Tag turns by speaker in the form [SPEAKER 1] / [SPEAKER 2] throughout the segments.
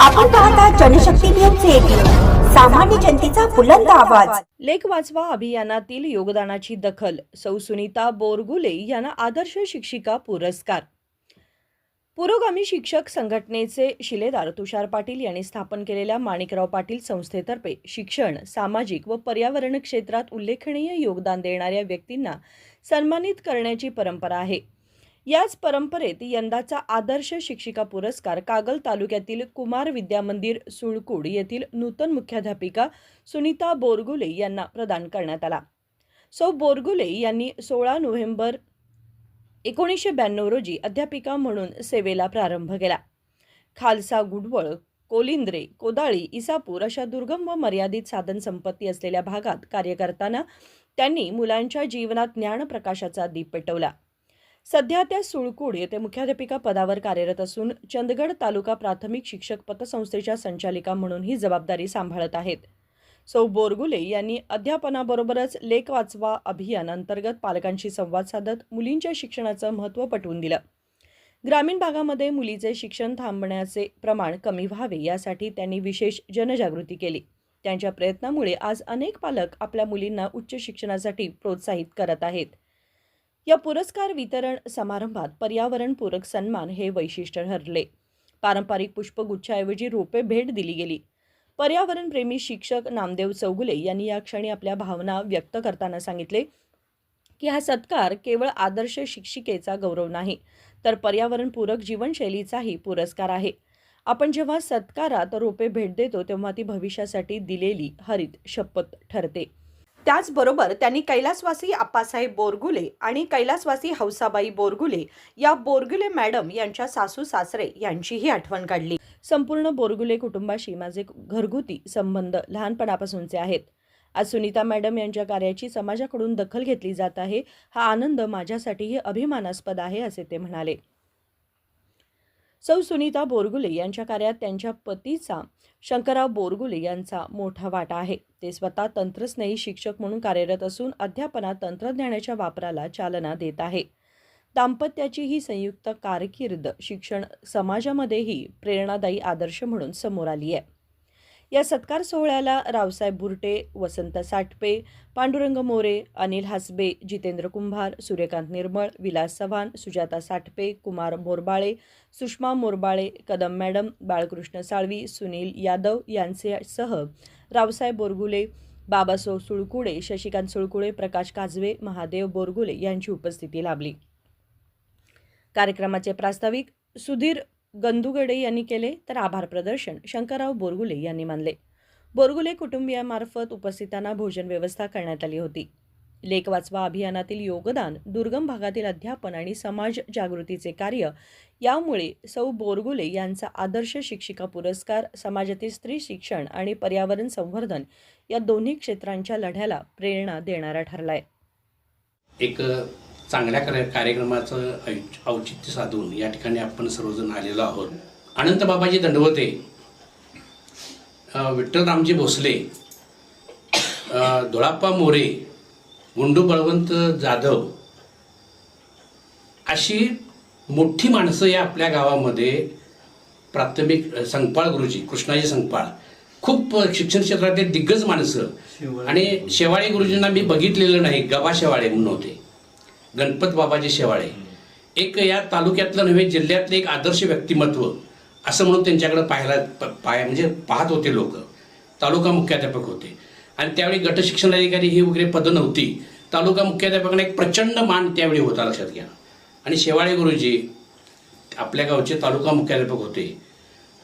[SPEAKER 1] आपण पाहता Janshakti news eighteen सामान्य जनतेचा बुलंद आवाज.
[SPEAKER 2] लेख वाचवा अभियानातील योगदानाची दखल. सौ सुनीता बोरगुले यांना आदर्श शिक्षिका पुरस्कार. पुरोगामी शिक्षक संघटनेचे शिलेदार तुषार पाटील यांनी स्थापन केलेल्या माणिकराव पाटील संस्थेतर्फे शिक्षण सामाजिक व पर्यावरण क्षेत्रात उल्लेखनीय योगदान देणाऱ्या व्यक्तींना सन्मानित करण्याची परंपरा आहे. याच परंपरेत यंदाचा आदर्श शिक्षिका पुरस्कार कागल तालुक्यातील कुमार विद्यामंदिर सुळकूड येथील नूतन मुख्याध्यापिका सुनीता बोरगुले यांना प्रदान करण्यात आला. सौ बोरगुले यांनी सोळा नोव्हेंबर एकोणीसशे ब्याण्णव रोजी अध्यापिका म्हणून सेवेला प्रारंभ केला. खालसा गुडवळ कोलिंद्रे कोदाळी इसापूर अशा दुर्गम व मर्यादित साधनसंपत्ती असलेल्या भागात कार्य करताना त्यांनी मुलांच्या जीवनात ज्ञानप्रकाशाचा दीप पेटवला. सध्या त्या सुळकूड येथे मुख्याध्यापिका पदावर कार्यरत असून चंदगड तालुका प्राथमिक शिक्षक पतसंस्थेच्या संचालिका म्हणून ही जबाबदारी सांभाळत आहेत. सौ बोरगुले यांनी अध्यापनाबरोबरच लेख वाचवा अभियान अंतर्गत पालकांशी संवाद साधत मुलींच्या शिक्षणाचं महत्त्व पटवून दिलं. ग्रामीण भागामध्ये मुलीचे शिक्षण थांबण्याचे प्रमाण कमी व्हावे यासाठी त्यांनी विशेष जनजागृती केली. त्यांच्या प्रयत्नामुळे आज अनेक पालक आपल्या मुलींना उच्च शिक्षणासाठी प्रोत्साहित करत आहेत. या पुरस्कार वितरण समारंभात पर्यावरणपूरक सन्मान हे वैशिष्ट्य ठरले. पारंपरिक पुष्पगुच्छाऐवजी रोपे भेट दिली गेली. पर्यावरणप्रेमी शिक्षक नामदेव चौगुले यांनी या क्षणी आपल्या भावना व्यक्त करताना सांगितले की हा सत्कार केवळ आदर्श शिक्षिकेचा गौरव नाही तर पर्यावरणपूरक जीवनशैलीचाही पुरस्कार आहे. आपण जेव्हा सत्कारात रोपे भेट देतो तेव्हा ती भविष्यासाठी दिलेली हरित शपथ ठरते. त्याचबरोबर त्यांनी कैलासवासी आप्पासाहेब बोरगुले आणि कैलासवासी हौसाबाई बोरगुले या बोरगुले मॅडम यांच्या सासू सासरे यांचीही आठवण काढली. संपूर्ण बोरगुले कुटुंबाशी माझे घरगुती संबंध लहानपणापासूनचे आहेत. आज सुनीता मॅडम यांच्या कार्याची समाजाकडून दखल घेतली जात आहे. हा आनंद माझ्यासाठीही अभिमानास्पद आहे असे ते म्हणाले. सौ सुनीता बोरगुले यांच्या कार्यात त्यांच्या पतीचा शंकरराव बोरगुले यांचा मोठा वाटा आहे. ते स्वतः तंत्रस्नेही शिक्षक म्हणून कार्यरत असून अध्यापनात तंत्रज्ञानाच्या वापराला चालना देत आहे. दाम्पत्याची ही संयुक्त कारकीर्द शिक्षण समाजामध्येही प्रेरणादायी आदर्श म्हणून समोर आली आहे. या सत्कार सोहळ्याला रावसाहेब बुरटे वसंत साठपे पांडुरंग मोरे अनिल हासबे जितेंद्र कुंभार सूर्यकांत निर्मळ विलास चव्हाण सुजाता साठपे कुमार मोरबाळे सुषमा मोरबाळे कदम मॅडम बाळकृष्ण साळवी सुनील यादव यांचे सह रावसाहेब बोरगुले बाबासो सुळकुडे शशिकांत सुळकुडे प्रकाश काजवे महादेव बोरगुले यांची उपस्थिती लाभली. कार्यक्रमाचे प्रास्ताविक सुधीर गंदुगडे यांनी केले तर आभार प्रदर्शन शंकरराव बोरगुले यांनी मानले. बोरगुले कुटुंबियामार्फत उपस्थितांना भोजन व्यवस्था करण्यात आली होती. लेख वाचवा अभियानातील योगदान दुर्गम भागातील अध्यापन आणि समाज जागृतीचे कार्य यामुळे सौ बोरगुले यांचा आदर्श शिक्षिका पुरस्कार समाजातील स्त्री शिक्षण आणि पर्यावरण संवर्धन या दोन्ही क्षेत्रांच्या लढ्याला प्रेरणा देणारा ठरलाय.
[SPEAKER 3] एक चांगल्या कार्य कार्यक्रमाचं औच- औचित्य साधून या ठिकाणी आपण सर्वजण आलेलो आहोत. अनंत बाबाजी दंडवते. अ, विठ्ठलरामजी भोसले. धुळाप्पा मोरे गुंडू बळवंत जाधव अशी मोठी माणसं या आपल्या गावामध्ये प्राथमिक अ, संकपाळ गुरुजी कृष्णाजी संकपाळ खूप शिक्षण क्षेत्रातले दिग्गज माणसं. आणि शेवाळे गुरुजींना मी बघितलेलं नाही गबा शेवाळे म्हणून होते. गणपत बाबाजी शेवाळे. एक या तालुक्यातलं नव्हे जिल्ह्यातलं एक आदर्श व्यक्तिमत्व असं म्हणून त्यांच्याकडे पाहायला प- पाय म्हणजे पाहत होते लोक. तालुका मुख्याध्यापक होते. आणि त्यावेळी गट शिक्षणाधिकारी ही वगैरे पदं नव्हती. तालुका मुख्याध्यापकांना एक प्रचंड मान त्यावेळी होता लक्षात घ्या. आणि शेवाळे गुरुजी आपल्या गावचे तालुका मुख्याध्यापक होते.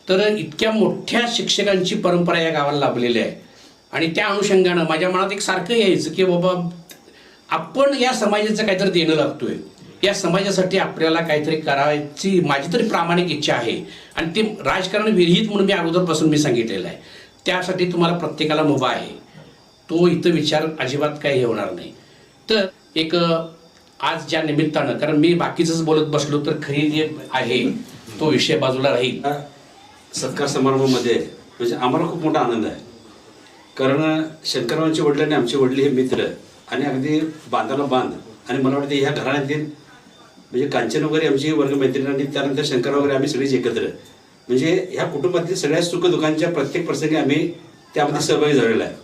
[SPEAKER 3] तर इतक्या मोठ्या शिक्षकांची परंपरा या गावाला लाभलेली आहे. आणि त्या अनुषंगानं माझ्या मनात एक सारखं यायचं की बाबा आपण या समाजाचं काहीतरी देणं लागतोय. या समाजासाठी आपल्याला काहीतरी करायची माझी तरी प्रामाणिक इच्छा आहे. आणि ते राजकारण विरहित म्हणून मी अगोदरपासून मी सांगितलेलं आहे. त्यासाठी तुम्हाला प्रत्येकाला मुभा आहे. तो इथं विचार अजिबात काही हे होणार नाही. तर एक आज ज्या निमित्तानं कारण मी बाकीचंच बोलत बसलो तर खरी जे आहे तो विषय बाजूला राहील.
[SPEAKER 4] सत्कार समारंभामध्ये म्हणजे आम्हाला खूप मोठा आनंद आहे. कारण शंकररावांचे वडील आणि आमचे वडील हे मित्र. आणि अगदी बांधाला बांध. आणि मला वाटतं ह्या घराण्यातील म्हणजे कांचन वगैरे आमची वर्गमैत्रिणी आणि त्यानंतर शंकरराव वगैरे आम्ही सगळीच एकत्र. म्हणजे ह्या कुटुंबातील सगळ्या सुखदुःखांच्या प्रत्येक प्रसंगी आम्ही त्यामध्ये सहभागी झालेला आहे.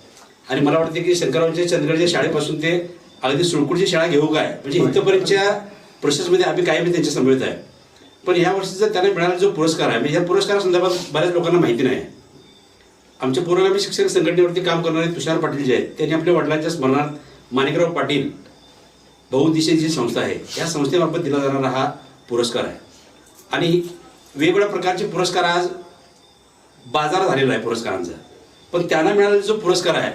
[SPEAKER 4] आणि मला वाटतं की शंकररावच्या चंद्रगडच्या शाळेपासून ते अगदी सुळकुडची शाळा घेऊ काय? म्हणजे इथपर्यंतच्या प्रोसेसमध्ये आम्ही कायम त्यांच्या समवेत आहे. पण या वर्षीचा त्यांना मिळालेला जो पुरस्कार आहे म्हणजे या पुरस्कारासंदर्भात बऱ्याच लोकांना माहिती नाही. आमच्या पूर्वगामी शिक्षक संघटनेवरती काम करणारे तुषार पाटील जे आहेत त्यांनी आपल्या वडिलांच्या स्मरणार्थ माणिकराव पाटील बहुउद्देशीय जी संस्था आहे. या संस्थेमार्फत दिला जाणारा हा पुरस्कार आहे. आणि वेगवेगळ्या प्रकारचे पुरस्कार आज बाजार झालेला आहे पुरस्कारांचा. पण त्यांना मिळालेला जो पुरस्कार आहे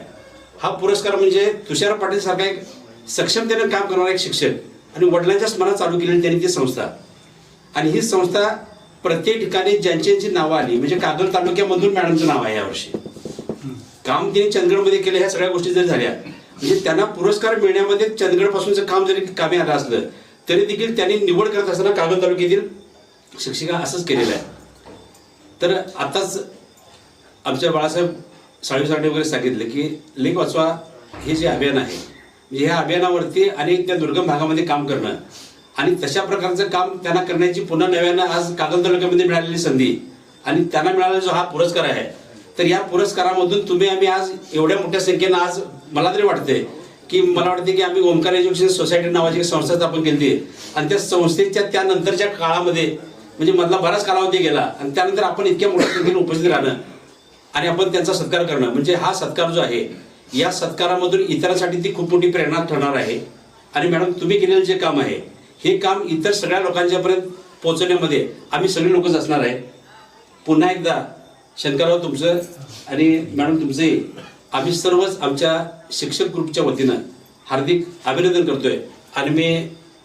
[SPEAKER 4] हा पुरस्कार म्हणजे तुषार पाटील सारखा एक सक्षमतेने काम करणारा एक शिक्षक आणि वडिलांच्या स्मरणात चालू केलेली त्यांनी ती संस्था. आणि ही संस्था प्रत्येक ठिकाणी ज्यांची ज्यांची नावं आली म्हणजे कागल तालुक्यामधून मॅडमचं नाव आहे यावर्षी काम त्यांनी चंदगडमध्ये केलं ह्या सगळ्या गोष्टी जरी झाल्या म्हणजे त्यांना पुरस्कार मिळण्यामध्ये चंदगडपासूनचं काम जरी कामी आलं असलं तरी देखील त्यांनी निवड करत असताना कागद तालुक्यातील शिक्षिका असंच केलेलं आहे. तर आताच आमच्या बाळासाहेब साळवी साठे वगैरे सांगितलं की लेख वाचवा हे जे अभियान आहे म्हणजे ह्या अभियानावरती आणि त्या दुर्गम भागामध्ये काम करणं आणि तशा प्रकारचं काम त्यांना करण्याची पुन्हा नव्यानं आज कागल तालुक्यामध्ये मिळालेली संधी आणि त्यांना मिळालेला जो हा पुरस्कार आहे तर या पुरस्कारामधून तुम्ही आम्ही आज एवढ्या मोठ्या संख्येनं आज मला तरी वाटते की मला वाटते की आम्ही ओमकार एज्युकेशन सोसायटी नावाची एक संस्था स्थापन केली आणि त्या संस्थेच्या त्यानंतरच्या काळामध्ये म्हणजे मधला बराच कालावधी गेला आणि त्यानंतर आपण इतक्या मोठ्या संख्येने उपस्थित राहणं आणि आपण त्यांचा सत्कार करणं म्हणजे हा सत्कार जो आहे या सत्कारामधून इतरांसाठी ती खूप मोठी प्रेरणा ठरणार आहे. आणि मॅडम तुम्ही केलेलं जे काम आहे हे काम इतर सगळ्या लोकांच्यापर्यंत पोहोचवण्यामध्ये आम्ही सगळे लोकच असणार आहे. पुन्हा एकदा शंकरराव तुमचं आणि मॅडम तुमचे आम्ही सर्वच आमच्या शिक्षक ग्रुपच्या वतीनं हार्दिक अभिनंदन करतोय. आणि मी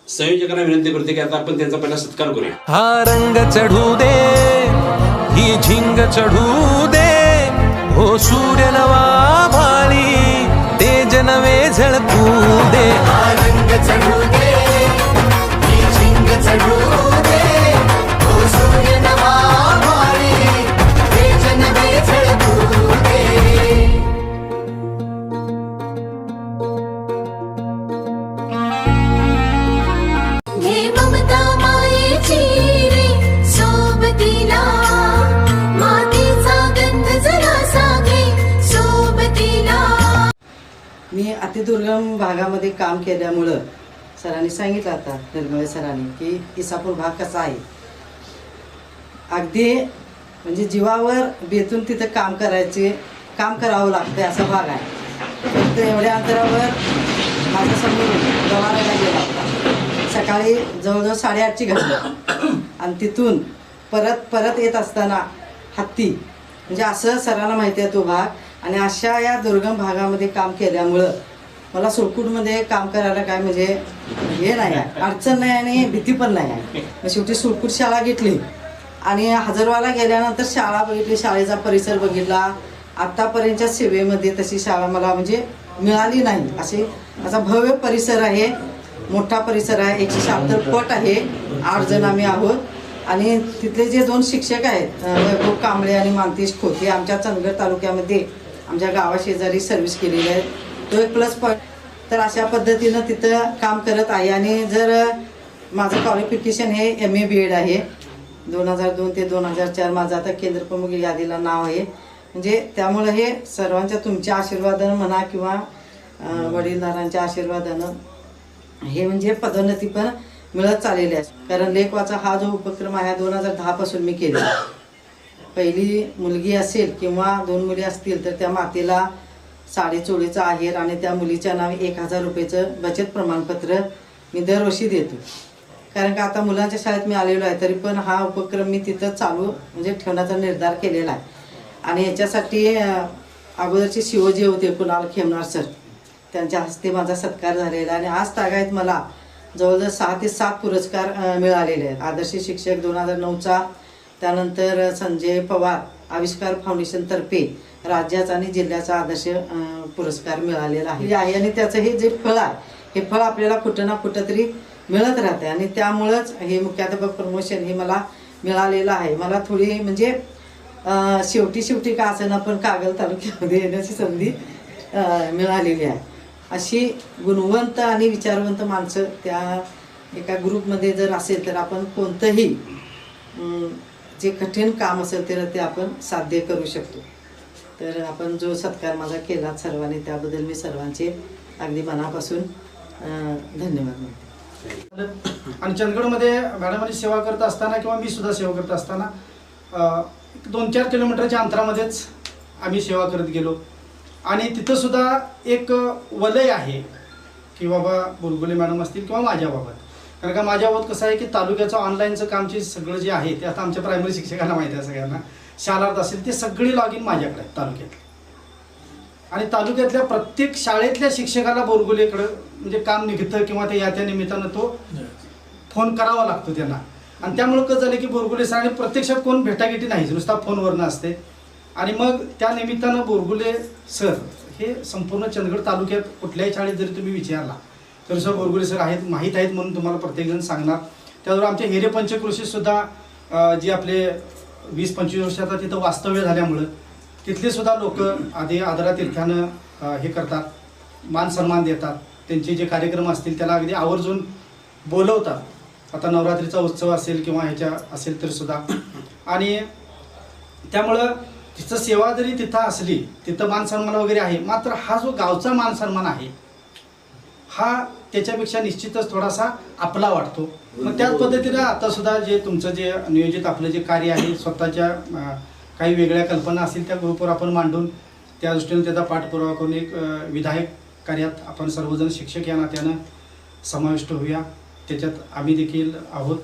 [SPEAKER 4] संयोजकांना विनंती करते की आता आपण त्यांचा पहिला सत्कार करूया.
[SPEAKER 5] हा रंग चढू दे ही झिंग चढू दे. हो सूर्य नवा भाळी तेज नवे झळकू
[SPEAKER 6] अतिदुर्गम भागामध्ये काम केल्यामुळं सरांनी सांगितलं आता निर्मळे सरांनी की इसापूर भाग कसा आहे? अगदी म्हणजे जीवावर बेतून तिथं काम करायचे काम करावं लागतं असा भाग आहे. फक्त एवढ्या अंतरावर माझ्यासमोर गवारायला गेला होता. सकाळी जवळजवळ साडेआठची घडलं आणि तिथून परत परत येत असताना हत्ती. म्हणजे असं सरांना माहिती आहे तो भाग. आणि अशा या दुर्गम भागामध्ये काम केल्यामुळं मला सुळकूटमध्ये काम करायला काय म्हणजे हे नाही आहे. अडचण नाही आणि भीती पण नाही आहे. मग शेवटी सुळकूट शाळा घेतली. आणि हजरवाला गेल्यानंतर शाळा बघितली शाळेचा परिसर बघितला. आत्तापर्यंतच्या सेवेमध्ये तशी शाळा मला म्हणजे मिळाली नाही. असे असा भव्य परिसर आहे. मोठा परिसर आहे. एकशे शहात्तर पट आहे. आठ जण आम्ही आहोत. आणि तिथले जे दोन शिक्षक आहेत वैभव कांबळे आणि मानतेश खोते आमच्या चंदगड तालुक्यामध्ये आमच्या गावाशेजारी सर्व्हिस केलेली आहे. तो एक प्लस पॉईंट तर अशा पद्धतीनं तिथं काम करत आहे. आणि जर माझं क्वालिफिकेशन हे एम ए बी एड आहे. दोन हजार दोन ते दोन हजार चार माझं आता केंद्रप्रमुख यादीला नाव आहे. म्हणजे त्यामुळं हे सर्वांच्या तुमच्या आशीर्वादानं म्हणा किंवा वडीलदारांच्या वडीलधारांच्या आशीर्वादानं हे म्हणजे पदोन्नती पण मिळत चाललेली आहे. कारण लेखवाचा हा जो उपक्रम आहे दोन हजार दहापासून मी केला पहिली मुलगी असेल किंवा दोन मुली असतील तर त्या मातेला साडेचोळीचा आहेर आणि त्या मुलीच्या नावे एक हजार रुपयेचं बचत प्रमाणपत्र मी दरवर्षी देतो. कारण का आता मुलांच्या शाळेत मी आलेलो आहे तरी पण हा उपक्रम मी तिथं चालू म्हणजे ठेवण्याचा निर्धार केलेला आहे. आणि याच्यासाठी अगोदरचे शिवजी होते कुणाल खेमनार सर. त्यांच्या हस्ते माझा सत्कार झालेला आहे आणि आज तागायत मला जवळजवळ सहा ते सात पुरस्कार मिळालेले आहेत. आदर्श शिक्षक दोन हजार नऊचा त्यानंतर संजय पवार आविष्कार फाउंडेशनतर्फे राज्याचा आणि जिल्ह्याचा आदर्श पुरस्कार मिळालेला आहे. हे आहे आणि त्याचं हे जे फळ आहे हे फळ आपल्याला कुठं ना कुठं तरी मिळत राहते आणि त्यामुळंच हे मुख्याध्यापक प्रमोशन हे मला मिळालेलं आहे. मला थोडी म्हणजे शेवटी शेवटी का असेना पण कागल तालुक्यामध्ये येण्याची संधी मिळालेली आहे. अशी गुणवंत आणि विचारवंत माणसं त्या एका ग्रुपमध्ये जर असेल तर आपण कोणतंही जे कठीण काम असेल तर ते आपण साध्य करू शकतो. तर आपण जो सत्कार माझा केला सर्वांनी त्याबद्दल मी सर्वांचे अगदी मनापासून धन्यवाद म्हणते.
[SPEAKER 7] आणि चंदगडमध्ये मॅडमांनी सेवा करत असताना किंवा मी सुद्धा सेवा करत असताना दोन चार किलोमीटरच्या अंतरामध्येच आम्ही सेवा करत गेलो. आणि तिथं सुद्धा एक वलय आहे की बाबा बुलबुले मॅडम असतील किंवा माझ्याबाबत. कारण का माझ्या बाबत कसं आहे की तालुक्याचं ऑनलाईनचं कामचे सगळं जे आहे ते आता आमच्या प्रायमरी शिक्षकांना माहिती आहे सगळ्यांना. शालार्थ असेल ते सगळी लॉग इन माझ्याकडे आहेत तालुक्यात. आणि तालुक्यातल्या प्रत्येक शाळेतल्या शिक्षकाला बोरगुलेकडं म्हणजे काम निघतं किंवा ते या त्या निमित्तानं तो फोन करावा लागतो त्यांना. आणि त्यामुळं कसं झालं की बोरगुले सर आणि प्रत्यक्षात कोण भेटागेटी नाहीच नुसता फोनवरनं असते. आणि मग त्या निमित्तानं बोरगुले सर हे संपूर्ण चंदगड तालुक्यात कुठल्याही शाळेत जरी तुम्ही विचारला तर सर बोरगुले सर आहेत माहीत आहेत म्हणून तुम्हाला प्रत्येकजण सांगणार. त्याबरोबर आमच्या हिरे पंचकृषीत जे आपले वीस पंचवीस वर्षाचा तिथं वास्तव्य झाल्यामुळं तिथले सुद्धा लोक आधी आदरातीर्थ्यानं अं, हे करतात मान सन्मान देतात. त्यांचे जे कार्यक्रम असतील त्याला अगदी आवर्जून बोलवतात. आता नवरात्रीचा उत्सव असेल किंवा ह्याच्या असेल तर सुद्धा. आणि त्यामुळं तिथं सेवा जरी तिथं असली तिथं मान सन्मान वगैरे आहे मात्र हा जो गावचा मान सन्मान आहे हा त्याच्यापेक्षा निश्चितच थोडासा आपला वाटतो. मग त्याच पद्धतीनं आता सुद्धा जे तुमचं जे नियोजित आपलं जे कार्य आहे स्वतःच्या काही वेगळ्या कल्पना असतील त्या ग्रुपवर आपण मांडून त्या दृष्टीने त्याचा पाठपुरावा करून एक विधायक कार्यात आपण सर्वजण शिक्षक या नात्यानं समाविष्ट होऊया. त्याच्यात आम्ही देखील आहोत.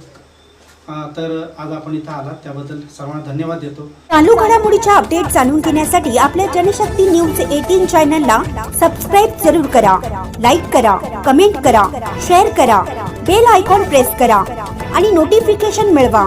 [SPEAKER 7] तर आज आपण इथं आलात. त्याबद्दल सर्वांना धन्यवाद देतो.
[SPEAKER 1] चालू घडामोडीच्या अपडेट जाणून घेण्यासाठी आपल्या जनशक्ती न्यूज एटीन चॅनलला सबस्क्राईब जरूर करा लाईक करा कमेंट करा शेअर करा बेल आयकॉन प्रेस करा आणि नोटिफिकेशन मिळवा.